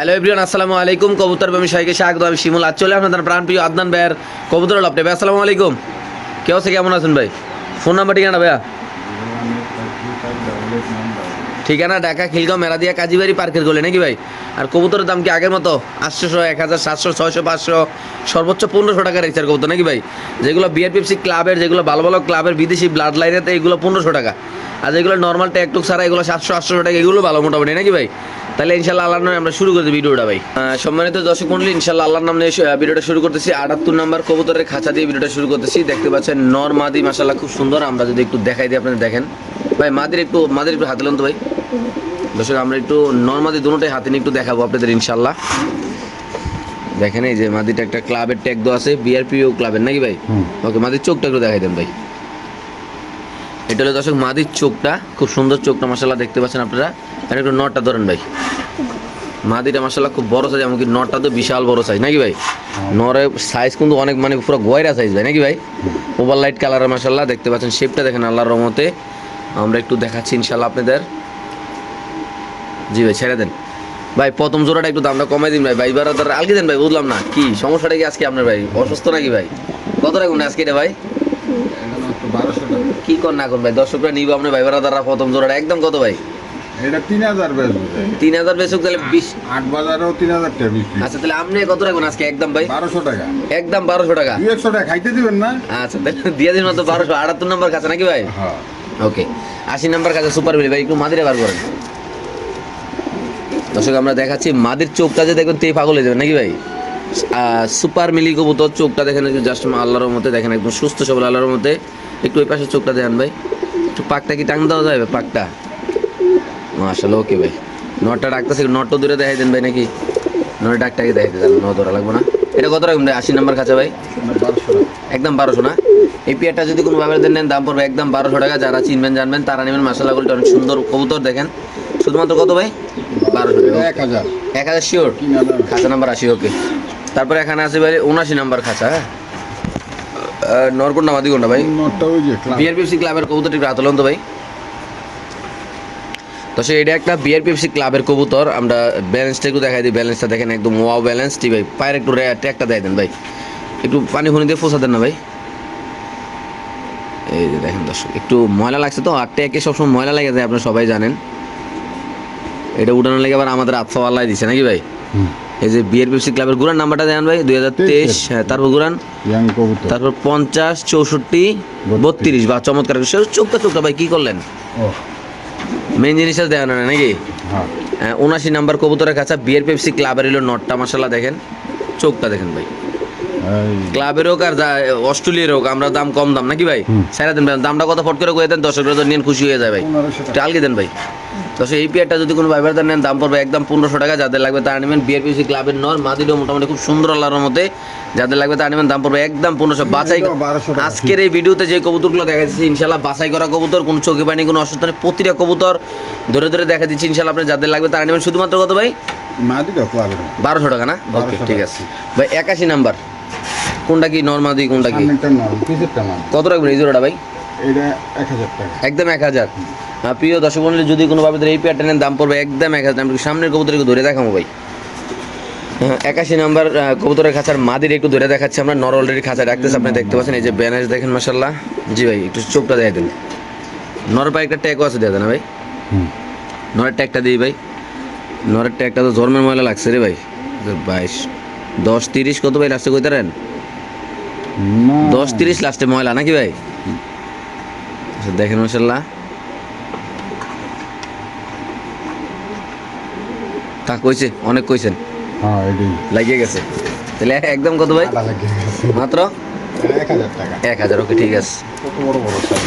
Hello everyone আসসালামু আলাইকুম। কবুতর আমি সবাইকে স্বাগত, আমি শিমুল। আজ চলে আপনাদের প্রাণ প্রিয় আদনান ভাইয়ের কবুতর লপটে ভাই, আসসালামু আলাইকুম। কেউ আছে কেমন আছেন ভাই? ফোন নাম্বার ঠিকানা ভাইয়া? ঠিকানা ঢাকা, খিলগাঁও মেরাদিয়া কাজীবাড়ি, পার্কের গলে, নাকি ভাই? আর কবুতরের দাম কি আগের মতো? আটশোশো এক হাজার সাতশো, ছয়শো, পাঁচশো, সর্বোচ্চ পনেরোশো টাকা রেখেছে কবুতর, নাকি ভাই? যেগুলো বিআরপিএফসি ক্লাবের, যেগুলো ভালো ভালো ক্লাবের বিদেশি ব্লাড লাইনেতে এগুলো পনেরোশো টাকা। আর যেগুলো নর্মাল ট্যাকটুক ছাড়া এগুলো সাতশো, আটশো টাকা, এগুলো ভালো মোটামুটি, নাকি ভাই? তাহলে ইনশাল্লাহ আল্লাহর নামে আমরা শুরু করছি ভিডিওটা, ভাই। সম্মানিত দর্শক মন্ডলী ইনশাল্লাহ আল্লাহর নামে ভিডিওটা শুরু করতেছি। আটাত্তর নাম্বার কবুতরের খাঁচা দিয়ে ভিডিওটা শুরু করতেছি। দেখতে পাচ্ছেন নর মাদি মাসাল্লাহ খুব সুন্দর। আমরা যদি একটু দেখাই দিই, আপনারা দেখেন। ভাই মাদির একটু মাদির একটু হাতে তো ভাই। দর্শক আমরা একটু নর্মাদি দুটোটাই হাতে নিয়ে একটু দেখাবো আপনাদের ইনশাল্লাহ। দেখেন এই যে মাদিটা একটা ক্লাবের ট্যাগ দেওয়া আছে বিআরপিও ক্লাবের নাকি ভাই? ওকে মাদির চোখটা একটু দেখাই দেন ভাই। এটা হলো দর্শক মাদির চোখটা খুব সুন্দর চোখটা মাসাল্লাহ দেখতে পাচ্ছেন আপনারা। আর একটু নটটা ধরেন ভাই। মাদিটা মাসাল্লাহ খুব বড় সাইজ এমনকি নটটা তো বিশাল বড় সাইজ নাকি ভাই? নরের সাইজ কিন্তু অনেক মানে পুরো গয়রা সাইজ ভাই নাকি ভাই? ওভার লাইট কালারের মাসাল্লাহ দেখতে পাচ্ছেন শেপটা দেখেন আল্লাহর রহমতে। আমরা একটু দেখাচ্ছি ইনশাল্লাহ আপনাদের। জি ভাই ছেড়ে দেন। ভাই প্রথম জোড়াটা একটু দামটা কমাই দিন ভাই। ভাই এবার তার আলকে দেন ভাই বুঝলাম না। কি সমস্যাটা কি আজকে আপনার ভাই? অসুস্থ নাকি ভাই? কত রাখুন আজকে এটা ভাই? কি কর না কোন ভাই দর্শকরা নিব আপনার ভাই বারাদাররা প্রথম জোড়াটা। একদম কত ভাই? এটা তিন হাজার ভাই। তিন হাজার বেসুক তাহলে বিশ। আট বাজারেও তিন হাজার টাকা আচ্ছা তাহলে আপনি কত রাখুন আজকে? একদম ভাই। বারোশো টাকা। একদম বারোশো টাকা। একশো টাকা খাইতে দিবেন না? আচ্ছা তাহলে দিয়ে দিন তো বারোশো। আটাত্তর নম্বর কাছে নাকি ভাই? হ্যাঁ। ওকে আশি নাম্বার কাছে সুপার বিলি ভাই, একটু মাদিরে বার করেন। দর্শক, আমরা দেখাচ্ছি মাদির চোখটা যে দেখবেন, তেই পাগল হয়ে যাবে, নাকি ভাই? সুপার মিলি কবুতর চোখটা দেখেন জাস্ট আল্লাহর মধ্যে দেখেন একদম সুস্থ সবল আল্লাহর মধ্যে একটু ওই পাশে চোখটা দেখেন, ভাই। একটু পাকটা কি টাং দেওয়া যাবে, পাকটা? মাশাল্লাহ ওকে ভাই। নটটা ডাকতেছে, নটটা দূরে দেখাই দেন, ভাই, নাকি? নট ডাকটাকে দেখাই দেন ন ধরা লাগবো না। এটা কত ভাই? আশি নাম্বার কাছে ভাই? একদম বারোশো না? এই পেয়ারটা যদি কোনো ভাবে নেন দাম পড়বে একদম বারোশো টাকা। যারা চিনবেন জানবেন তারা নেবেন। মাসাল্লাহ গুলিটা অনেক সুন্দর কবুতর দেখেন। শুধুমাত্র কত ভাই? বারোশো টাকা। এক হাজার। এক হাজার শিওর খাঁচা নাম্বার আশি ওকে তারপরে এখানে আছে ভাই উনাশি নাম্বার খাঁচা হ্যাঁ? নরকুন্ডা মাদিকুন্ডা ভাই? বিআরপিএফসি ক্লাবের কবুতরটি একটু হাতলন তো ভাই। তো সে এটা একটা বিআরপিএফসি ক্লাবের কবুতর। আমরা ব্যালেন্সটা একটু দেখাই দিই। ব্যালেন্সটা দেখেন একদম ওয়াও ব্যালেন্স টি ভাই। পায়ের একটু ট্যাগটা দেয় দেন ভাই। একটু পানি ফুনি দিয়ে ফোসা দেন না ভাই। এই যে দেখেন দর্শক একটু ময়লা লাগছে তো আর ট্যাগে সবসময় ময়লা লেগে যায় আপনারা সবাই জানেন। এটা উঠানোর লেগে আবার আমাদের আতফাওয়াল্লাই দিছে নাকি ভাই? এই যে বিআরপিএফসি ক্লাবের গুরান নাম্বারটা দেন ভাই দুই হাজার তেইশ হ্যাঁ তারপর গুরান তারপর পঞ্চাশ চৌষট্টি বত্রিশ। বা চমৎকার। চোখটা চোখটা ভাই কি করলেন? মেন জিনিসটা দেওয়া না নাকি? হ্যাঁ। উনাশি নাম্বার কবুতরের কাছে বিয়ার পেপসি ক্লাবের এলো নটটা মশলা দেখেন। চোখটা দেখেন ভাই। ক্লাবের হোক আর অস্ট্রেলিয়ার হোক আমরা দাম কম দাম নাকি ভাই। সারা দেন ভাই দামটা কত ফট করে কয়ে দেন দর্শকরা তো নিয়ে খুশি হয়ে যায় ভাই। টালকে দেন ভাই। দশ এই পেয়ারটা যদি কোনো ভাইবার নেন দাম পড়বে একদম পনেরোশো টাকা যাদের লাগবে তারা নেবেন বিয়ার পিসি ক্লাবের নর মাদিরও মোটামুটি খুব সুন্দর আল্লাহর মধ্যে যাদের লাগবে তারা নেবেন দাম পড়বে একদম পনেরোশো। বাছাই এটাও 1200 টাকা। আজকের এই ভিডিওতে যে কবুতরগুলো দেখা যাচ্ছে ইনশাল্লাহ বাছাই করা কবুতর কোনো চোখে পানি কোনো অসুস্থ নেই প্রতিটা কবুতর ধরে ধরে দেখা দিচ্ছি ইনশাল্লাহ আপনি যাদের লাগবে তারা নেবেন। শুধুমাত্র কত ভাই? বারোশো টাকা না? ওকে ঠিক আছে। ভাই একাশি নাম্বার। কোনটা কি নর্মাদি কোনটা কি? কত রাখবেন এই জোড়াটা ভাই? একদম এক হাজার। প্রিয় দর্শক মন্ডলী যদি কোনোভাবে এই পেয়ারটা নেন দাম পড়বে একদম এক হাজার। আমি সামনের কবুতরকে ধরে দেখাবো ভাই। হ্যাঁ, একাশি নাম্বার কবুতরের খাঁচার মাদির একটু ধরে দেখাচ্ছি আমরা। নর অলরেডি খাঁচা রাখতেছি আপনি দেখতে পাচ্ছেন এই যে ব্যানার্স দেখেন মাসাল্লাহ জি ভাই একটু চোখটা দেখাই দেন। নরের পায়ে একটা ট্যাগও আছে দেওয়া না ভাই? নরের ট্যাগটা দিই ভাই। নরের ট্যাগটা তো জন্মের ময়লা লাগছে রে ভাই। বাইশ দশ তিরিশ কত ভাই লাস্টে কইতে পারেন? না দশ তিরিশ লাস্টে ময়লা নাকি ভাই? আচ্ছা, দেখেন মাসাল্লাহ তা কইছে অনেক কইছেন। হ্যাঁ লাগিয়ে গেছে। তাহলে একদম কত ভাই। মাত্র? এক হাজার ওকে ঠিক আছে।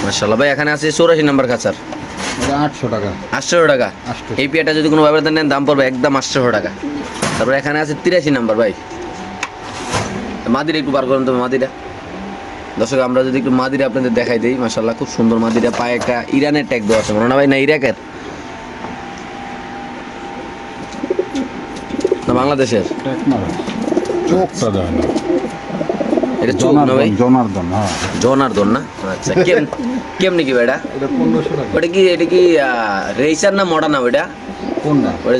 মাসাল্লাহ ভাই এখানে আছে চৌরাশি নাম্বার কাছার আটশো টাকা। আটশো টাকা। এই পেয়ারটা যদি কোনো ব্যবহার নেন দাম পড়বে একদম আটশো টাকা। তারপর এখানে আছে তিরাশি নাম্বার ভাই। মাদিরা একটু বার করেন তো মাদিরা। দর্শক আমরা যদি একটু মাদিরা আপনাদের দেখাই দিই মাসাল্লাহ খুব সুন্দর মাদিরা। পায়ে একটা ইরানের ট্যাগ দেওয়া আছে মনে না ভাই না ইরাকের? না বাংলাদেশের? চোখটা দেয় না এটা চোখ না ভাই? জনার্দন জনার্দন হ্যাঁ। জনার্দন না? আচ্ছা কেম কেমনি কি ওটা কি এটা কি রেসার না মডার্ন না ওটা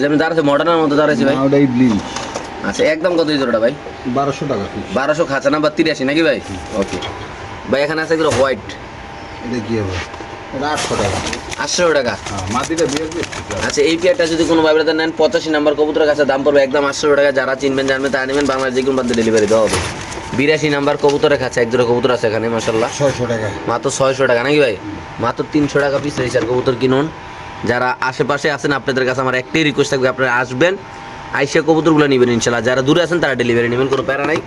যেমন দাঁড়াচ্ছে মডার্নের মতো দাঁড়াচ্ছে ভাই। ওটা আচ্ছা একদম কত জোড়াটা ভাই? বারোশো টাকা বারোশো খাঁচা নাম্বার তিরাশি নাকি ভাই? ওকে ভাই এখানে আছে এগুলো হোয়াইট। এটা কি হবে? আটশো টাকা। আটশো টাকা। হ্যাঁ আচ্ছা এই পেয়ারটা যদি কোনো ভাইবার নেন পঁচাশি নাম্বার কবুতরের কাছে দাম পড়বে একদম আটশো টাকা। যারা চিনবেন জানবেন তারা নেবেন। বাংলাদেশ যে কোনো ডেলিভারি দেওয়া হবে। বিরাশি নাম্বার কবুতরের কাছে এক জোড়া কবুতর আছে এখানে মাসাল্লাহ ছয়শো টাকা। মাত্র ছয়শো টাকা নাকি ভাই? মাত্র তিনশো টাকা পিস রয়েছে আর কবুতর কিনুন। যারা আশেপাশে আছেন আপনাদের কাছে আমার একটাই রিকোয়েস্ট থাকবে আপনারা আসবেন। আইসে কবুতরগুলো নেবেন ইনশাল্লাহ। যারা দূরে আছেন তারা ডেলিভারি নেবেন কোনো প্যারা নাই।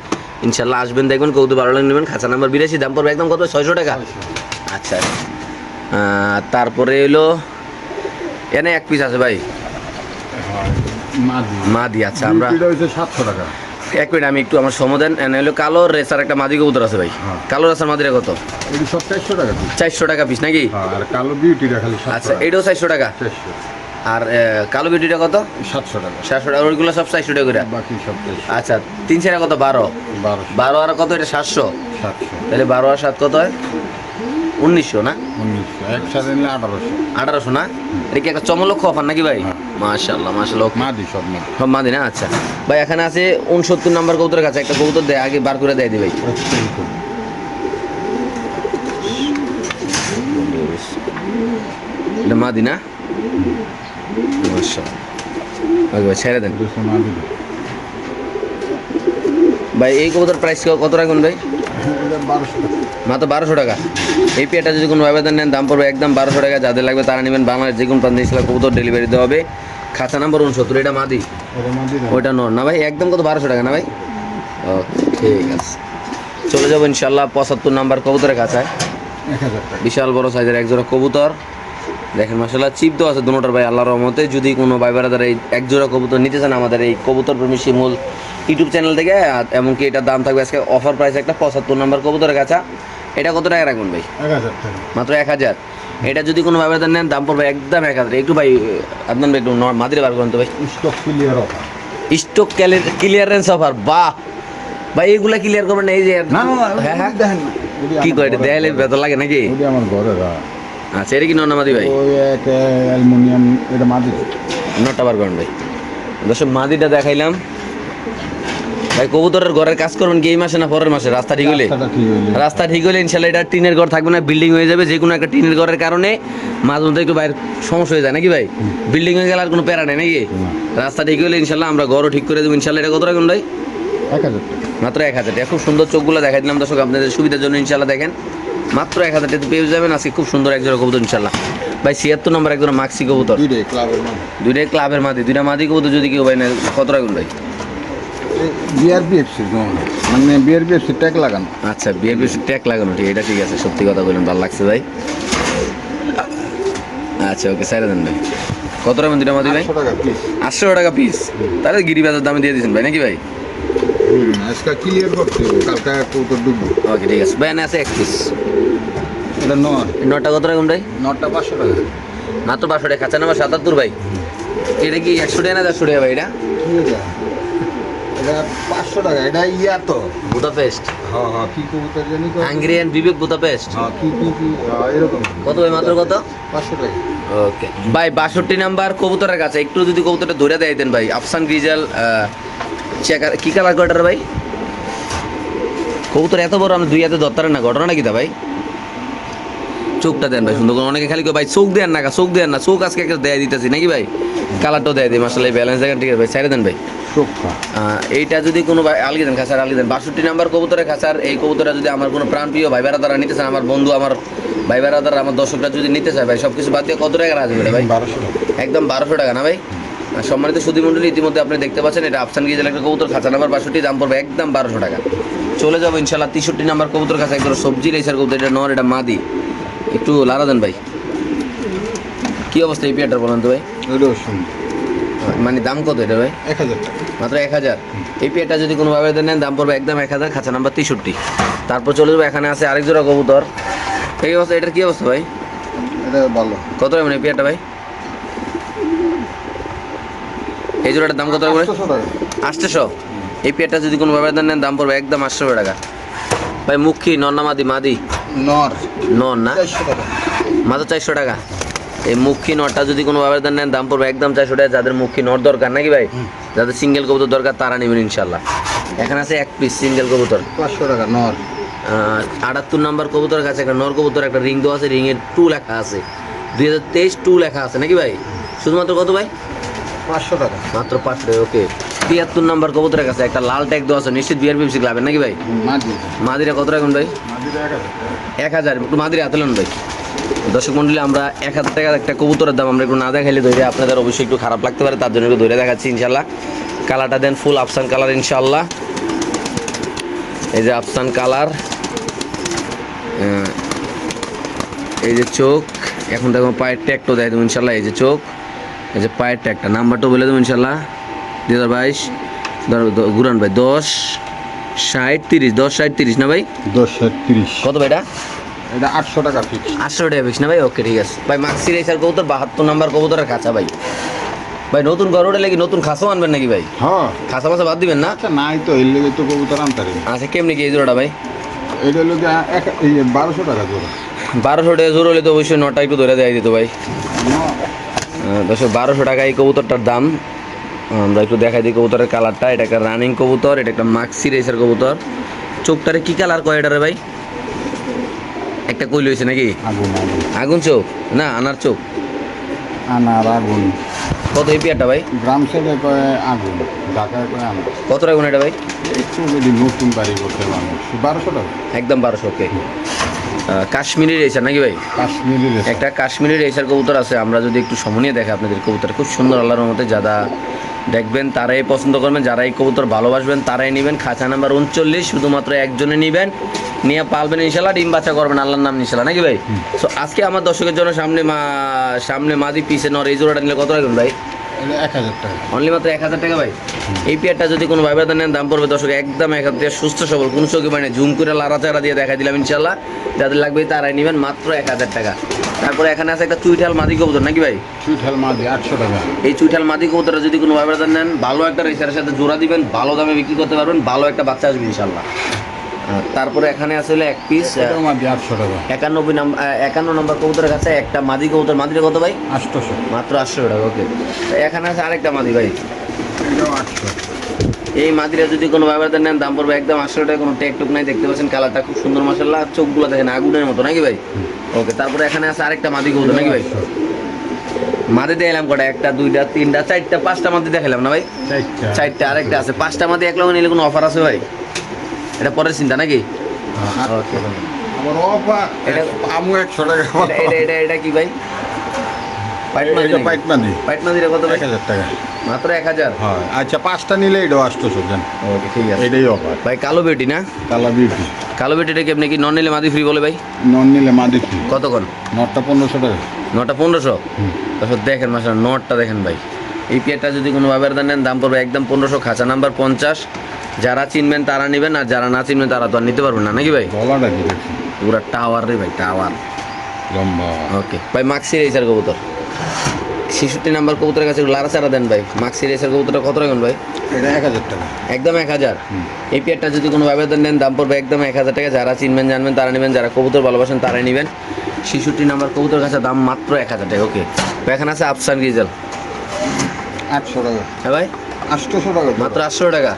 ইনশাল্লাহ আসবেন দেখবেন কবুতর ভালো লাগলে নেবেন। খাঁচা নাম্বার বিরাশি দাম পড়বে একদম কত? ছয়শো টাকা। আচ্ছা। তারপরে এলো এনে এক পিস আছে ভাই। মাদি মাদি আচ্ছা আমরা সাতশো টাকা। এক মিনিট আমি একটু আমার সমাধান এনে হলো কালো রেসার একটা মাদি কবুতর আছে ভাই। হ্যাঁ। কালো রেসার মাদিরা কত? সব চারশো টাকা পিস চারশো টাকা পিস নাকি? হ্যাঁ আর কালো বিউটিটা আচ্ছা এটাও চারশো টাকা। চারশো। আর কালো বিউটিটা কত? সাতশো টাকা। সাতশো টাকা। ওইগুলো সব চারশো টাকা করে? বাকি সব আচ্ছা তিন চারা কত? বারো। বারোশো। বারো আর কত? এটা সাতশো। সাতশো। তাহলে বারো আর সাত কত হয়? উনিশশো না? উনিশশো। একসাথে নিলে আঠারোশো। আঠারোশো না? এটা কি একটা চমলক্ষ অফার নাকি ভাই। মাশাল্লাহ মাশাল্লাহ মাদি সব মাদি। সব মাদি না? আচ্ছা। ভাই এখানে আছে উনসত্তর নাম্বার কবুতরের কাছে। একটা কবুতর দেয় আগে বার করে দেয় দি ভাই। এটা মাদি না? ভাই ছেড়ে দেন। ভাই এই কবুতর প্রাইস কত রাখবেন ভাই? মাত্র বারোশো টাকা। এই পেয়ারটা যদি কোনো আবেদন নেন দাম পড়বে একদম বারোশো টাকা। যাদের লাগবে তারা নেবেন বাংলাদেশ যে কোনো প্রান্তে ইসলাম কবুতর ডেলিভারি দেওয়া হবে। খাঁচা নাম্বার উনসত্তর এটা মাদি? ওইটা নর। না ভাই একদম কত বারোশো টাকা না ভাই? ঠিক আছে। চলে যাব ইনশাল্লাহ পঁচাত্তর নাম্বার কবুতরের কাছায় বিশাল বড় সাইজের একজোড়া কবুতর। দেখেন মাসাল্লাহ চিপ তো আছে দুটোটার ভাই আল্লাহর রহমতে। যদি কোনো ভাই বেড়াদার এই একজোড়া কবুতর নিতে চান আমাদের এই কবুতর প্রেমী শিমুল ইউটিউব চ্যানেল থেকে এমনকি এটার দাম থাকবে আজকে অফার প্রাইস একটা পঁচাত্তর নাম্বার কবুতরের কাছা এটা কত টাকা রাখবেন ভাই? মাত্র এক হাজার। এটা যদি কোনো ভাই বেড়াদার নেন দাম পড়বে একদম এক হাজার। একটু ভাই আপনার একটু ন- মাদিরে বার করেন তো ভাই। Stock clear offer stock clearance offer বাহ! ভাই এইগুলা ক্লিয়ার করবেন এই যে হ্যাঁ হ্যাঁ। কি করে। দেয়ালে বেতন লাগে নাকি? আমার ঘরে। আচ্ছা এটা কি নন্নামাদি ভাই? ওই এক অ্যালুমিনিয়াম এটা মাদি। নটা বার করেন ভাই। দর্শক মাদিটা দেখাইলাম। ভাই কবুতরের ঘরের কাজ করবেন কি এই মাসে না পরের মাসে? রাস্তা ঠিক হলে রাস্তা ঠিক হলে ইনশাল্লাহ এটা টিনের ঘর থাকবে না বিল্ডিং হয়ে যাবে যে কোনো একটা টিনের ঘরের কারণে। মাঝে মধ্যে একটু বাইরে সমস্যা হয়ে যায় নাকি ভাই? বিল্ডিং হয়ে গেলে আর কোনো প্যারা নেই নাকি। রাস্তা ঠিক হলে ইনশাল্লাহ আমরা ঘরও ঠিক করে দেবো। ইনশাল্লাহ এটা কত রাখুন ভাই? এক হাজার মাত্র এক হাজার খুব সুন্দর চোখগুলো দেখাই দিলাম দর্শক আপনাদের সুবিধার জন্য ইনশাল্লাহ দেখেন। মাত্র এক হাজার টাকা পেয়ে যাবেন। আজকে খুব সুন্দর এক জোড়া কবুতর ইনশাল্লাহ ভাই ছিয়াত্তর নম্বর এক জোড়া মাক্সি কবুতর। দুইটাই ক্লাবের মাদি। দুইটা মাদি কবুতর যদি কেউ ভাই না কত রাখুন ভাই? বিআরপিএফসি মানে বিআরপিএফসি ট্যাগ লাগানো। আচ্ছা বেশি ট্যাগ লাগানো ঠিক এটা ঠিক আছে সত্যি কথা বললেন ভালো লাগছে ভাই। আচ্ছা ওকে সাইরা দেন ভাই। কত রাখবেন দুইটা মাদি ভাই? আটশো টাকা পিস আটশো টাকা পিস তাহলে গিরিবাজার দামে দিয়ে দিয়েছেন ভাই নাকি ভাই? আজকে ক্লিয়ার করতে হবে কালকে ডুববো ওকে ঠিক আছে। এনে আছে এক পিস এটা নয়। নটা কত রাখুন ভাই নটা পাঁচশো টাকা। মাত্র পাঁচশো টাকা খাঁচা নাম্বার সাতাত্তর ভাই। এটা কি একশো টাকা না চারশো টাকা ভাই এটা? পাঁচশো টাকা এটা ইয়া তো। বুদাপেস্ট। হ্যাঁ হ্যাঁ কি কবুতর জানি তো। বিবেক বুদাপেস্ট হ্যাঁ কি কি কি এরকম। কত ভাই মাত্র কত? পাঁচশো টাকা। ওকে ভাই বাষট্টি নাম্বার কবুতরের কাছে। একটু যদি কবুতরটা ধরে দেয় দেন ভাই। আফসান গ্রিজাল চেকার কি কালার কয়টার ভাই? কবুতর এত বড় আমরা দুই হাতে ধরতারেন না ঘটনা নাকি তা ভাই? চোখটা দেন ভাই সুন্দর করে। অনেকে খালি ভাই চোখ দেন না চোখ দেন না চোখ আজকে একটা দেয় দিতেছি নাকি ভাই? কালারটাও দেয় দিই মাসাল্লাহ ব্যালেন্স দেখেন ঠিক আছে ভাই ছেড়ে দেন ভাই। এইটা যদি কোনো ভাই আলগি দেন খাসার আলগি দেন। বাষট্টি নাম্বার কবুতরের খাসার এই কবুতরটা যদি আমার কোনো প্রাণপ্রিয় ভাই বেড়া দ্বারা নিতে চান আমার বন্ধু আমার ভাই বেড়া দ্বারা আমার দর্শকরা যদি নিতে চায় ভাই সব কিছু বাদ দিয়ে কত টাকা রাখবে ভাই? বারোশো একদম বারোশো টাকা না ভাই? সম্মানিত সুদী মন্ডলী ইতিমধ্যে আপনি দেখতে পাচ্ছেন এটা আফসান গিয়ে একটা কবুতর খাঁচা নাম্বার বাষট্টি দাম পড়বে একদম বারোশো টাকা। চলে যাব ইনশাল্লাহ তেষট্টি নাম্বার কবুতর কাছে একদম সবজি রেসার কবুতর এটা নর এটা মাদি। একটু লারা দেন ভাই। কি অবস্থা এই পেয়ারটার বলেন তো ভাই? মানে দাম কত এটা ভাই? এক হাজার মাত্র এক হাজার। এই পেয়ারটা যদি কোনোভাবে নেন দাম পড়বে একদম এক হাজার খাঁচা নাম্বার তেষট্টি। তারপর চলে যাব এখানে আছে আরেক জোড়া কবুতর। এই অবস্থা এটার কি অবস্থা ভাই? এটা ভালো। কত এই পেয়ারটা ভাই? এই জোড়াটার দাম কত রাখবেন আটশোশো এই পেয়ারটা যদি কোনো ভাবে নেন দাম পড়বে একদম আটশো টাকা। ভাই মুখী নন্না মাদি? মাদি? নর। নন না? মাত্র চারশো টাকা। এই মুখী নটটা যদি কোনো ভাবে নেন দাম পড়বে একদম চারশো টাকা। যাদের মুখী নট দরকার নাকি ভাই? যাদের সিঙ্গেল কবুতর দরকার তারা নেবেন ইনশাল্লাহ এখানে আছে এক পিস সিঙ্গেল কবুতর। পাঁচশো টাকা নর। আটাত্তর নাম্বার কবুতর কাছে একটা নর কবুতর একটা রিং দেওয়া আছে। রিংয়ের টু লেখা আছে। দুই হাজার তেইশ টু লেখা আছে নাকি ভাই? শুধুমাত্র কত ভাই? পাঁচশো টাকা। মাত্র পাঁচশো ওকে। তিয়াত্তর নাম্বার কবুতরের কাছে একটা লাল ট্যাগ দেওয়া আছে নিশ্চিত বিয়ার পিপসি ক্লাবের নাকি ভাই? মাদি মাদিরা কত রাখুন ভাই? এক হাজার। এক হাজার একটু মাদিরা হাতলেন ভাই। দর্শক মন্ডলী আমরা এক হাজার টাকার একটা কবুতরের দাম আমরা একটু না দেখাইলে ধরে আপনাদের অবশ্যই একটু খারাপ লাগতে পারে তার জন্য একটু ধরে দেখাচ্ছি ইনশাল্লাহ কালারটা দেন ফুল আফসান কালার ইনশাল্লাহ এই যে আফসান কালার এই যে চোখ। এখন দেখো পায়ের ট্যাগটা দেয় দেবো ইনশাল্লাহ এই যে চোখ। এই যে পায়ের ট্যাগটা নাম্বারটা বলে দেবো ইনশাল্লাহ। দুই হাজার বাইশ ঘুরান ভাই দশ ষাট তিরিশ দশ ষাট তিরিশ না ভাই? দশ ষাট তিরিশ। কত ভাই এটা? এটা আটশো টাকা ফিক্স আটশো টাকা ফিক্স না ভাই? ওকে ঠিক আছে। ভাই মাক্সি রেসার কবুতর বাহাত্তর নাম্বার কবুতরের কাঁচা ভাই। ভাই নতুন ঘর ওটা লেগে নতুন খাসা আনবেন নাকি ভাই? হ্যাঁ। খাসা মাসা বাদ দিবেন না? আচ্ছা নাই তো এর লেগে তো কবুতর আনতারি। আচ্ছা কেমনি কি এই জোড়াটা ভাই? এটা হলো বারোশো টাকা জোড়া। বারোশো টাকা জোর হলে তো অবশ্যই নটা একটু ধরে দেয় দিত ভাই। দশ বারোশো টাকা এই কবুতরটার দাম। আমরা একটু দেখাই দিই কবুতরের কালারটা। এটা একটা রানিং কবুতর এটা একটা মাক্সি রেসার কবুতর। চোখটারে কি কালার কয় এটারে ভাই? একটা কইল হয়েছে নাকি? আগুন আগুন। আগুন চোখ? না আনার চোখ। আনার আগুন। কত এই পেয়ারটা ভাই? গ্রাম সাইডে কয় আগুন ঢাকায় কয় আগুন। কত রাখুন এটা ভাই? একটু যদি নতুন বাড়ি করতে মানুষ বারোশো টাকা। একদম বারোশো ওকে কাশ্মীরি রেসার নাকি ভাই? কাশ্মীরি একটা কাশ্মীরি রেসার কবুতর আছে আমরা যদি একটু সমনিয়ে দেখে আপনাদের কবুতর। খুব সুন্দর আল্লাহর মতে যারা দেখবেন তারাই পছন্দ করবেন যারা এই কবুতর ভালোবাসবেন তারাই নেবেন। খাঁচা নাম্বার উনচল্লিশ শুধুমাত্র একজনে নেবেন। নিয়ে পালবেন ইনশাল্লাহ ডিম বাচ্চা করবেন আল্লাহর নাম ইনশাল্লাহ নাকি ভাই? তো আজকে আমার দর্শকের জন্য সামনে মা সামনে মাদি পিসে নর এই জোড়াটা নিলে কত রাখবেন ভাই? এক হাজার টাকা। অনলি মাত্র এক হাজার টাকা ভাই? এই পেয়ারটা যদি কোনো ভাই ব্রাদার নেন দাম পড়বে দর্শক একদম এক টাকা সুস্থ সবল কোনো চোখে মানে জুম করে লাড়াচাড়া দিয়ে দেখা দিলাম ইনশাল্লাহ যাদের লাগবে তারাই নেবেন মাত্র এক হাজার টাকা। তারপরে এখানে আছে একটা চুইঠাল মাদি কবুতর নাকি ভাই? চুইঠাল মাদি আটশো টাকা। এই চুইঠাল মাদি কবুতরটা যদি কোনো ভাই ব্রাদার নেন ভালো একটা রেসারের সাথে জোড়া দিবেন ভালো দামে বিক্রি করতে পারবেন ভালো একটা বাচ্চা আসবে ইনশাল্লাহ তারপরে এখানে আসলে এক পিস আটশো টাকা। একানব্বই নাম্বার একান্ন নম্বর কবুতরের কাছে একটা মাদি কবুতর। মাদিটা কত ভাই? আটশোশো। মাত্র আটশো টাকা ওকে এখানে আছে আরেকটা মাদি ভাই। এটাও আটশো। এই মাদিরা যদি কোনো ব্যবহার নেন দাম পড়বে একদম আটশো টাকা কোনো টেক টুক নাই দেখতে পাচ্ছেন কালারটা খুব সুন্দর মাসাল্লাহ চোখগুলো দেখেন আগুনের মতো নাকি ভাই? ওকে তারপরে এখানে আছে আরেকটা মাদি কবুতর নাকি ভাই? মাদি দেখালাম কটা? একটা দুইটা তিনটা চারটা পাঁচটা মাদি দেখালাম না ভাই? চারটা। চারটা আরেকটা আছে। পাঁচটা মাদি এক লগে নিলে কোনো অফার আছে ভাই? এটা পরের চিন্তা নাকি? হ্যাঁ, ওকে এটা- আমু একশো টাকা এটা এটা কি ভাই? কত এক হাজার টাকা। মাত্র এক হাজার? হয়। আচ্ছা পাঁচটা নিলে এটাও আটশোশো জান ওকে ঠিক আছে। এটাই অফার ভাই কালো না? কালা বিউটি কালো কি আপনি কি নন নিলে মাদি ফ্রি বলে ভাই? নন নিলে মাদি ফ্রি কতক্ষণ নটটা পনেরোশো টাকা। নটা পনেরোশো? তারপর দেখেন মাসা নটটা দেখেন ভাই। এই পেয়ারটা যদি কোনো ব্যবহার নেন দাম পড়বে একদম পনেরোশো। খাঁচা নাম্বার পঞ্চাশ। যারা চিনবেন তারা নেবেন আর যারা না চিনবেন তারা তো আর নিতে পারবেন না নাকি ভাই? পুরা টাওয়ার রে ভাই টাওয়ার লম্বা। ওকে ভাই মাক্সি রেসার কবুতর। ছেষট্টি নাম্বার কবুতরের কাছে লারা চারা দেন ভাই। মাক্সি রেসার কবুতরটা কত রাখুন ভাই? এটা এক হাজার টাকা। একদম এক হাজার। এই পেয়ারটা যদি কোনো ব্যবধান নেন দাম পড়বে একদম এক হাজার টাকা। যারা চিনবেন জানবেন তারা নেবেন। যারা কবুতর ভালোবাসেন তারাই নেবেন। ছেষট্টি নাম্বার কবুতর কাছে দাম মাত্র এক হাজার টাকা। ওকে এখানে আছে আফসান গিজেল আটশো টাকা। হ্যাঁ ভাই? আটশোশো টাকা। মাত্র আটশো টাকা।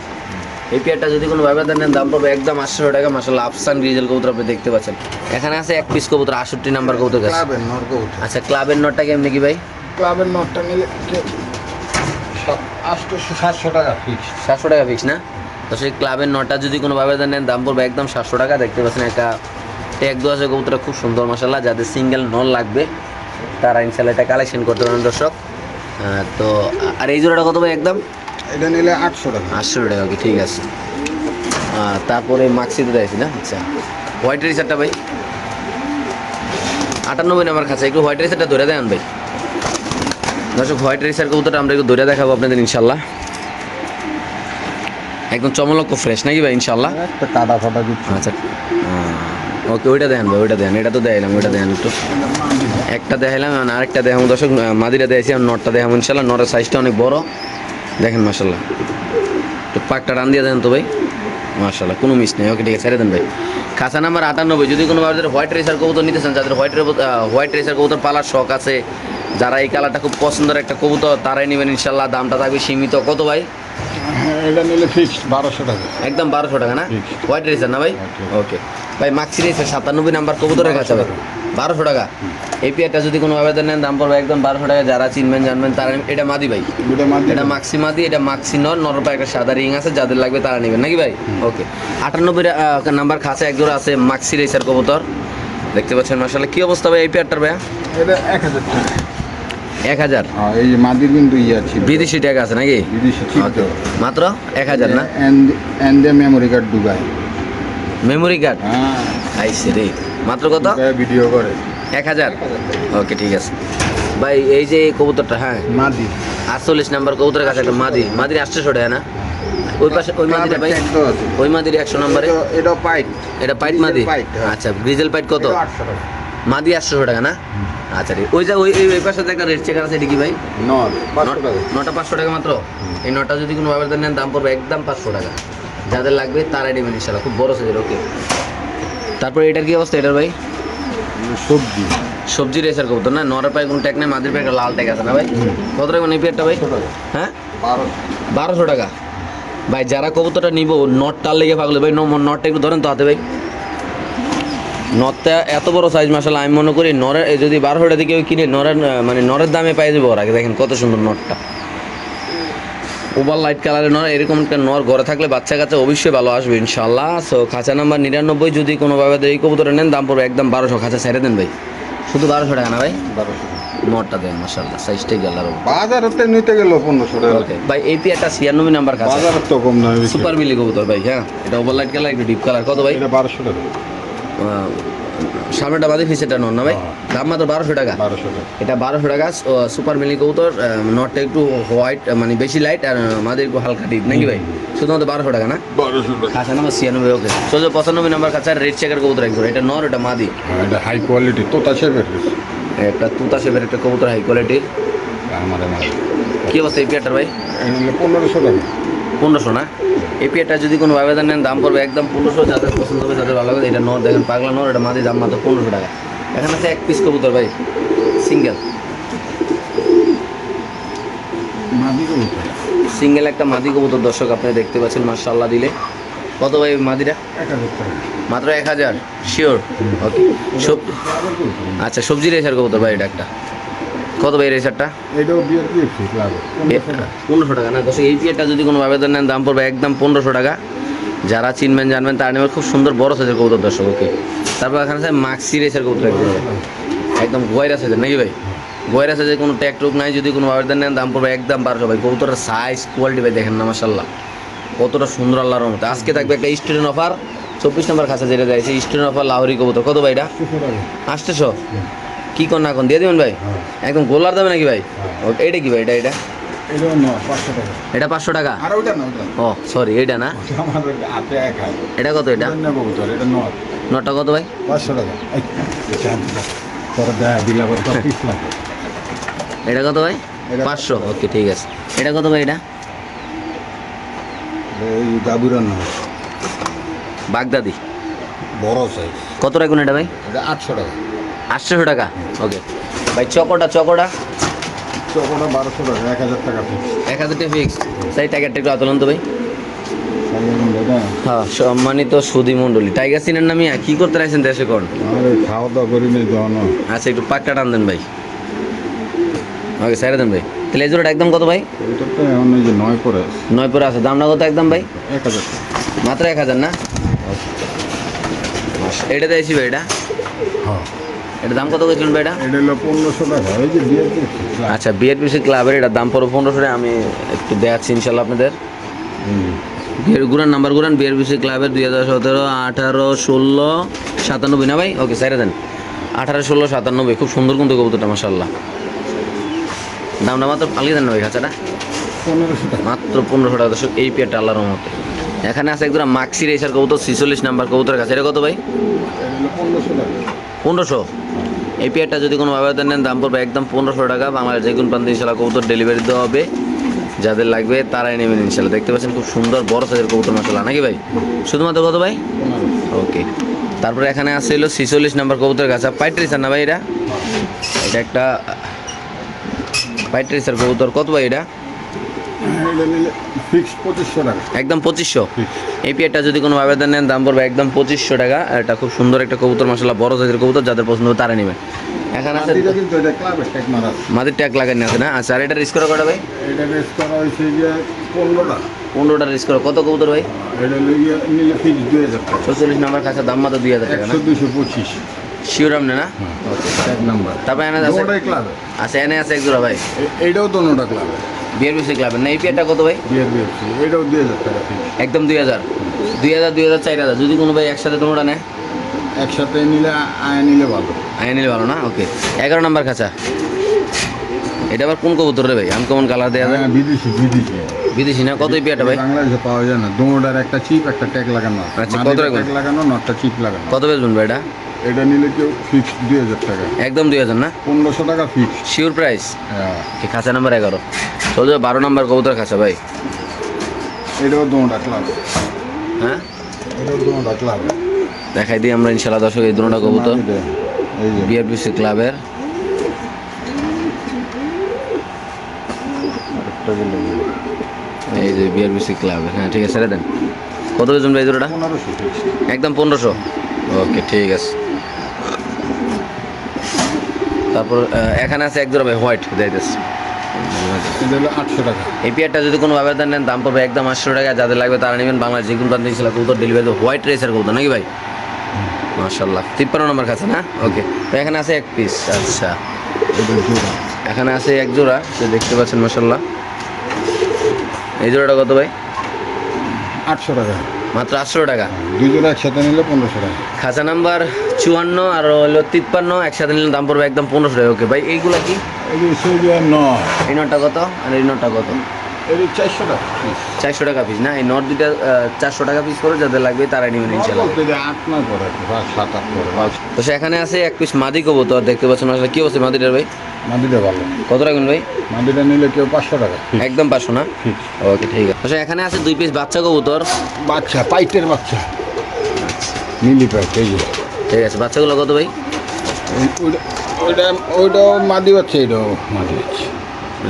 এই পেয়ারটা যদি কোনো ব্যবধান নেন দাম পড়বে একদম আটশো টাকা মাসাল্লাহ আফসান গ্রিজেল কবুতর আপনি দেখতে পাচ্ছেন। এখানে আছে এক পিস কবুতর আটষট্টি নাম্বার কবুতর ক্লাবের নর্ক উঠে আচ্ছা ক্লাবের নটটা কেমনি কি ভাই? ক্লাবের নটটা নিলে সাতশো টাকা ফিক্স সাতশো টাকা ফিক্স না? তো সেই ক্লাবের নটা যদি কোনো ব্যবধান নেন দাম পড়বে একদম সাতশো টাকা। দেখতে পাচ্ছেন একটা ট্যাগ দু আছে কবুতরটা খুব সুন্দর মশাল্লাহ যাদের সিঙ্গেল নল লাগবে তারা ইনশাল্লাহ এটা কালেকশন করতে পারেন দর্শক। তো আর এই জোড়াটা কত ভাই একদম? এটা নিলে আটশো টাকা। আটশো টাকা ওকে ঠিক আছে। তারপরে মাক্সিতে দেখছি না? আচ্ছা। হোয়াইট রেসারটা ভাই। আটানব্বই নাম্বার কাছে একটু হোয়াইট রেসারটা ধরে দেন ভাই। দর্শক হোয়াইট রেসার কবুতরটা আমরা একটু ধরে দেখাবো আপনাদের ইনশাল্লাহ। একদম চমলক্ষ ফ্রেশ নাকি ভাই ইনশাল্লাহ? একটা কাটা ফাটা দিচ্ছে। আচ্ছা ওকে ওইটা দেখেন ভাই ওইটা দেখেন এটা তো দেখাইলাম ওইটা দেখেন একটু। একটা দেখাইলাম আর আরেকটা দেখাবো। দর্শক মাদিরা দেখেছি আর নটটা দেখাবো ইনশাল্লাহ। নটের সাইজটা অনেক বড়। দেখেন মাসাল্লাহ তো পাকটা রান দিয়ে দেন তো ভাই। মাসাল্লাহ কোনো মিস নেই। ওকে ঠিক আছে ছেড়ে দেন ভাই। খাঁচা নাম্বার আটানব্বই। যদি কোনো ভাবে হোয়াইট রেসার কবুতর নিতে চান যাদের হোয়াইট হোয়াইট রেসার কবুতর পালার শখ আছে যারা এই কালারটা খুব পছন্দের একটা কবুতর তারাই নেবেন ইনশাল্লাহ দামটা থাকবে সীমিত। কত ভাই? এটা নিলে ফিক্সড বারোশো টাকা। একদম বারোশো টাকা না? হোয়াইট রেসার না ভাই? ওকে ভাই মাক্সি রেসার সাতানব্বই নাম্বার কবুতরের কাছে ভাই। বারোশো টাকা। এই পেয়ারটা যদি কোনো আবেদন নেন দাম পড়বে একদম বারোশো টাকা। যারা চিনবেন জানবেন তারা। এটা মাদি ভাই। এটা মাক্সি মাদি এটা মাক্সি নর। নর পায়ে একটা সাদা রিং আছে যাদের লাগবে তারা নেবেন। নাকি ভাই? ওকে আটানব্বই নাম্বার খাঁচা একজোড়া আছে মাক্সি রেসার কবুতর। দেখতে পাচ্ছেন মাসাল্লাহ কি অবস্থা ভাই এই পেয়ারটার ভাইয়া? এটা এক হাজার টাকা। এক হাজার? হ্যাঁ, এই মাদির কিন্তু ইয়ে ছিল বিদেশি টাকা আছে নাকি? বিদেশি মাত্র এক হাজার না? এন্ডে memory card Dubai memory card হ্যাঁ। আইসে রে। মাত্র কত? ভিডিও করে। এক হাজার? ওকে ঠিক আছে। ভাই এই যে কবুতরটা হ্যাঁ? মাদি। আটচল্লিশ নাম্বার কবুতরের কাছে একটা মাদি। মাদির আটশোশো টাকা না? ওই পাশে ওই মাদিটা ভাই? ওই মাদির একশো নম্বরে? এটা- পাইট। এটা পাইট মাদি? হ্যাঁ। আচ্ছা গ্রিজেল পাইট কত? মাদি আটশোশো টাকা না? আচ্ছা রে ওই যে ওই ওই- পাশে যে একটা রেড চেকার আছে এটা কি ভাই? নট পাঁচশো টাকা। মাত্র? এই নটা যদি কোনো আবেদন নেন দাম পড়বে একদম পাঁচশো টাকা। যাদের লাগবে তারাই নেবেন ইনশাল্লাহ খুব বড় সাইজের ওকে তারপরে এটার কি অবস্থা এটার ভাই? সবজি। সবজি রেসার কবুতর না? নরের পায়ে কোনো ট্যাগ নেই মাদির পায়ে একটা লাল ট্যাগ আছে না ভাই? কত টাকা এই পেয়ারটা ভাই? হ্যাঁ? বারো। বারোশো টাকা। ভাই যারা কবুতরটা নিব নটটার লেগে পাগলে ভাই ন- নটটা একটু ধরেন তো হাতে ভাই। নটটা এত বড় সাইজ মাসাল্লাহ আমি মনে করি নরের যদি বারোশো টাকা দিয়ে কেউ কিনে নরের মানে নরের দামে পাই যাব ওর আগে। দেখেন কত সুন্দর নটটা। ওভার লাইট কালারের নর এরকম একটা নর ঘরে থাকলে বাচ্চা কাচ্চা অবশ্যই ভালো আসবে ইনশাল্লাহ সো খাঁচা নাম্বার নিরানব্বই যদি কোনোভাবে এই কবুতরে নেন দাম পড়বে একদম বারোশো। খাঁচা ছেড়ে দেন ভাই। শুধু বারোশো টাকা না ভাই? বারোশো। নটটা দেন মাসাল্লাহ সাইজটাই গেল আর বাজারতে নিতে গেল পনেরোশো টাকা। ভাই এই একটা ছিয়ানব্বই নাম্বার খাঁচা। বাজারের তো কম না সুপার মিলি কবুতর ভাই হ্যাঁ। এটা ওভার লাইট কালার একটু ডিপ কালার কত ভাই? এটা বারোশো টাকা। সামনেটা বাদে ফিসেটা নন না ভাই? দাম মাত্র বারোশো টাকা। বারোশো টাকা। এটা বারোশো টাকা। সুপার মিলি কবুতর আহ, নটটা একটু হোয়াইট মানে বেশি লাইট আর মাদের একটু হালকা ডিপ নাকি ভাই? শুধুমাত্র বারোশো টাকা না? বারোশো খাসা নাম্বার ছিয়ানব্বই ওকে সোজা পঁচানব্বই নাম্বার কাছে রেড চেকার কবুতর একজন। এটা নর এটা মাদি। হ্যাঁ, এটা হাই কোয়ালিটি তোতা শেপের একটা তুতা শেপের একটা কবুতর হাই কোয়ালিটির কি অবস্থা এই পেয়ারটার ভাই? পনেরোশো টাকা। পনেরোশো না? এই পেয়ারটা যদি কোনো আবেদন নেন দাম পড়বে একদম পনেরোশো যাদের পছন্দ হবে যাদের ভালো লাগে এটা নর দেখেন পাগলা নর এটা মাদি দাম মাত্র পনেরোশো টাকা। এখানে আছে এক পিস কবুতর ভাই সিঙ্গেল সিঙ্গেল একটা মাদি কবুতর দর্শক আপনি দেখতে পাচ্ছেন মার্শাল্লাহ দিলে। কত ভাই মাদিরা মাত্র এক হাজার শিওর ওকে আচ্ছা সবজি রেসার কবুতর ভাই এটা একটা। কত ভাই রেসারটা পনেরোশো টাকা না? দর্শক এই পিয়ারটা যদি কোনো আবেদন নেন দাম পড়বে একদম পনেরোশো টাকা। যারা চিনবেন জানবেন তারা নেবেন খুব সুন্দর বড় সাইজের কবুতর দর্শক ওকে। তারপর এখানে আছে মাক্সি রেসের কবুতর একদম একদম গোয়রা সাইজের নাকি ভাই? গোয়রা সাইজের কোনো ট্যাগ টুক নাই যদি কোনো আবেদন নেন দাম পড়বে একদম বারোশো ভাই কবুতরের সাইজ কোয়ালিটি ভাই দেখেন না মাসাল্লাহ কতটা সুন্দর আল্লাহর মতো আজকে থাকবে একটা স্টুডেন্ট অফার চব্বিশ নম্বর খাঁচা যেটা দিয়েছে স্টুডেন্ট অফার লাহরি কবুতর। কত ভাই এটা? আসতেছো কি কর না কোন দিয়ে দেবেন ভাই? একদম গোলার দামে নাকি ভাই? ও- এইটা কি ভাই? এটা এটা? এটা পাঁচশো টাকা। ও সরি এইটা না? এটা কত এটা? এটা এটা নটা কত ভাই? পাঁচশো টাকা। এটা কত ভাই? এটা- পাঁচশো। ওকে ঠিক আছে। এটা কত ভাই এটা? বাগদাদি। বড় সাইজ কত রাখুন এটা ভাই? এটা আটশো টাকা। আটশোশো টাকা? ওকে। ভাই চকোটা চকোটা? চকোটা বারোশো টাকা এক হাজার টাকা এক হাজার টাকা ফিক্স তাই টাইগারটা একটু আতলন তো ভাই। হ্যাঁ। সম্মানিত সুদী মণ্ডলী। টাইগার সিনের নামে কি করতে রাখছেন দেশে কোন? খাওয়া দাওয়া করি আচ্ছা একটু পাক্কা টান দেন ভাই। ওকে সাইরে দেন ভাই। তাহলে এই জোড়াটা একদম কত ভাই? নয় আছে। নয় পরে আছে। দামটা কত একদম ভাই? এক হাজার মাত্র এক হাজার না? এটা দিয়েছি ভাই এটা? হ্যাঁ। এটা দাম কত করেছিলেন ভাই এটা এটা হলো পনেরোশো টাকা। যে আচ্ছা বিয়ের পিসি ক্লাবের এটার দাম পড়ো পনেরোশো টাকা আমি একটু দেখাচ্ছি ইনশাল্লাহ আপনাদের। গুরান নাম্বার গুরান বিয়ের পিসি ক্লাবের দুই হাজার সতেরো আঠারো ষোলো সাতানব্বই। না ভাই? ওকে সাইরে দেন। আঠারো ষোলো সাতানব্বই খুব সুন্দর কিন্তু কবুতরটা মাসাল্লাহ দামটা মাত্র পালিয়ে দেন না ভাই খাঁচাটা? পনেরোশো টাকা। মাত্র পনেরোশো টাকা দর্শক এই পেয়ারটা আল্লাহর মতো এখানে আছে একদম মাক্সি রেসার কবুতর ছিচল্লিশ নাম্বার কবুতরের কাছে। এটা কত ভাই? পনেরোশো টাকা। পনেরোশো। এই পেয়ারটা যদি কোনো আবেদন নেন দাম পড়বে একদম পনেরোশো টাকা। বাংলার যে কোনো প্রান্তে ইনশাল্লাহ কবুতর ডেলিভারি দেওয়া হবে। যাদের লাগবে তারাই নেবেন ইনশাল্লাহ। দেখতে পাচ্ছেন খুব সুন্দর বড় সাইজের কবুতর মশলা নাকি ভাই? শুধুমাত্র কত ভাই? ওকে তারপরে এখানে আছে হলো ছিচল্লিশ নাম্বার কবুতরের কাছে পাইট রেসার না ভাই এটা? এটা একটা হোয়াইট রেসার কবুতর। কত ভাই এটা এটা নিলে ফিক্স পঁচিশশো টাকা একদম পঁচিশশো। এই পেয়ারটা যদি কোনো আবেদন নেন দাম পড়বে একদম পঁচিশশো টাকা। এটা খুব সুন্দর একটা কবুতর মশলা বড় সাইজের কবুতর যাদের পছন্দ তারা নেবে। এখানে আছে মাদের ট্যাগ লাগানি আছে না? আচ্ছা আর এটা রিস্ক করা কটা ভাই পনেরোটা পনেরোটা। রিস্ক করা কত কবুতর ভাই? টাকা। ছচল্লিশ নাম্বার কাছে দাম মাত্র দুই হাজার টাকা না? দুশো পঁচিশ। না? এক নাম্বার তারপরে এনে আছে আচ্ছা এনে আছে এক জোড়া ভাই। এইটাও তো নোটা ক্লাবে বেশি ক্লাবের না এই পেয়ারটা কত ভাই? বিয়ের বিএফসি এটাও দুই হাজার টাকা একদম দুই হাজার। দুই হাজার দুই হাজার চার হাজার। যদি কোনো ভাই একসাথে তোমরা নেয়? একসাথে নিলে আয় নিলে ভালো। আইন নিলে ভালো না? ওকে। এগারো নাম্বার খাঁচা। এটা আবার কোন কবুতর রে ভাই? আনকমন কালার দেওয়া যায়? হ্যাঁ বিদেশি বিদেশি। বিদেশি না? কত এই পেয়ারটা ভাই? বাংলাদেশে পাওয়া যায় না। দোনোটার একটা চিপ একটা ট্যাগ লাগানো। আচ্ছা, কত ট্যাগ লাগানো নটটা চিপ লাগানো। কত বেচবেন ভাই এটা? এটা নিলে কেউ ফিক্স দুই হাজার টাকা। একদম দুই হাজার না? পনেরোশো টাকা ফিক্স শিওর প্রাইস হ্যাঁ। খাঁচা নাম্বার এগারো। চলছে বারো নাম্বার কবুতর খাঁচা ভাই। এটাও দোনোটা ক্লাব হ্যাঁ? এটাও দোনোটা ক্লাব দেখাই দিই আমরা ইনশাল্লাহ দর্শক এই দুটা কবুতর। এই যে। বিআরপিসি ক্লাবের। এই যে বিআরপিসি ক্লাবের হ্যাঁ ঠিক আছে ছেড়ে দেন। কত বেচবেন ভাই দুটোটা একদম পনেরোশো। ওকে ঠিক আছে। তারপর এখানে আছে এক জোড়া ভাই হোয়াইট যাইতেছে আটশো টাকা। এই পেয়ারটা যদি কোনো আবেদন নেন দাম পড়বে একদম আটশো টাকা। যাদের লাগবে তারা নেবেন বাংলার যে কোনো প্রান্তে ছিল কবুতর ডেলিভারি হোয়াইট রেসার কবুতর নাকি ভাই? মার্শাল্লাহ তিপ্পান্ন নম্বর কাছে না? ওকে। তো এখানে আছে এক পিস আচ্ছা। এখানে আছে এক জোড়া যে দেখতে পাচ্ছেন মার্শাল্লাহ এই জোড়াটা কত ভাই? আটশো টাকা। মাত্র আটশো টাকা। দুই জোড়া একসাথে নিলে পনেরোশো টাকা। খাঁচা নাম্বার চুয়ান্ন আর হলো তিপ্পান্ন একসাথে নিলে দাম পড়বে একদম পনেরোশো টাকা। ওকে ভাই এইগুলো কি? এই নয়। এই নটা কত? আর এই নটা কত? চারশো টাকা piece। চারশো টাকা পিস না এই নোট দুইটা চারশো টাকা পিস করে যাদের লাগবে তারাই নেবেন ইনশাল্লাহ আট নয় বা সাত আট পরে তো সেখানে আছে এক পিস মাদি কবুতর দেখতে পাচ্ছেন আসলে কি অবস্থা মাদিটার ভাই? মাদিটা ভালো। কত রাখবেন ভাই? মাদিটা নিলে কেউ পাঁচশো টাকা একদম পাঁচশো না? ওকে ঠিক আছে। আচ্ছা এখানে আছে দুই পিস বাচ্চা কবুতর। বাচ্চা পাইটের বাচ্চা। নীলি পাইট এই ঠিক আছে বাচ্চাগুলো কত ভাই? ওই- ওইটা- ওইটা মাদি বাচ্চা এটাও মাদি বাচ্চা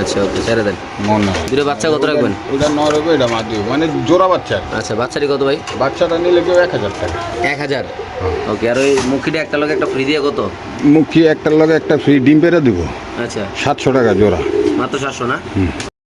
আচ্ছা ওকে ছেড়ে দেন। মনে হয় দুটো বাচ্চা কত রাখবেন? নয় এটা মাদি। মানে জোড়া বাচ্চা আচ্ছা বাচ্চাটি কত ভাই? বাচ্চাটা নিলে কেউ এক হাজার টাকা। এক হাজার? ওকে আর ওই মুখিটা একটা লগে একটা ফ্রি দিয়ে কত? মুখী একটার লগে একটা ফ্রি ডিম পেরে দেবো। আচ্ছা। সাতশো টাকা জোড়া। মাত্র সাতশো না?